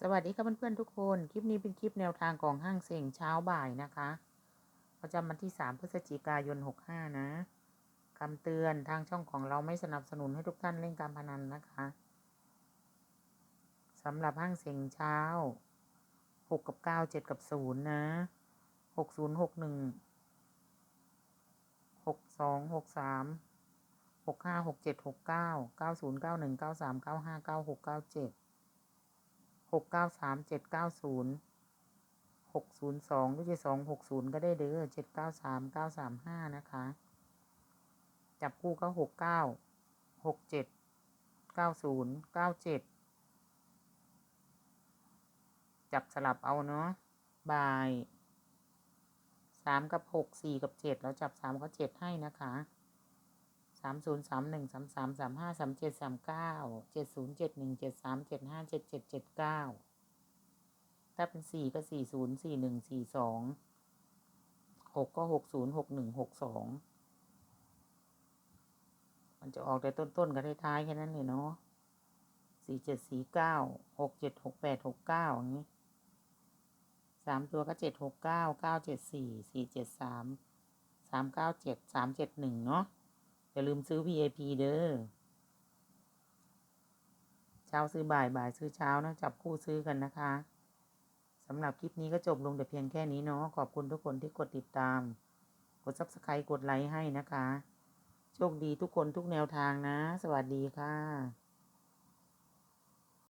สวัสดีครับเพื่อนๆทุกคน คลิปนี้เป็นคลิปแนวทางของห้างเสียงเช้าบ่ายนะคะ ประจำวันที่ 3 พฤศจิกายน 65 นะคำเตือนทางช่องของเราไม่สนับสนุนให้ทุกท่านเล่นการพนันนะคะสำหรับห้างเสียงเช้า 6 กับ 9 7 กับ 0 นะ 60 61 62 63 65 67 69 90 91 93 95 96 97 หกเก้าสามเจ็ดเก้าศูนย์หกศูนย์สองหรือจะสองหกศูนย์ก็ได้เด้อเจ็ดเก้าสามเก้าสามห้านะคะ จับคู่ก็หกเก้าหกเจ็ดเก้าศูนย์เก้าเจ็ดจับสลับเอาเนาะบายสามกับหกสี่กับเจ็ดแล้วจับสามกับเจ็ดให้นะคะ สามศูนย์สามหนึ่งสามสามสามห้าสามเจ็ดสามเก้าเจ็ดศูนย์เจ็ดหนึ่งเจ็ดสามเจ็ดห้าเจ็ดเจ็ดเจ็ดเก้าถ้าเป็นสี่ก็สี่ศูนย์สี่หนึ่งสี่สองหกก็หกศูนย์หกหนึ่งหกสองมันจะออกแต่ต้นๆกับท้ายๆแค่นั้นเลยเนาะสี่เจ็ดสี่เก้าหกเจ็ดหกแปดหกเก้าอย่างนี้สามตัวก็เจ็ดหกเก้าเก้าเจ็ดสี่สี่เจ็ดสามสามเก้าเจ็ดสามเจ็ดหนึ่งเนาะ อย่าลืมซื้อ VIP เด้อ เช้าซื้อบ่ายบ่ายซื้อเช้านะ จับคู่ซื้อกันนะคะสำหรับคลิปนี้ก็จบลงแต่เพียงแค่นี้เนาะ ขอบคุณทุกคนที่กดติดตาม กด Subscribe กดไลค์ให้นะคะ โชคดีทุกคนทุกแนวทางนะ สวัสดีค่ะ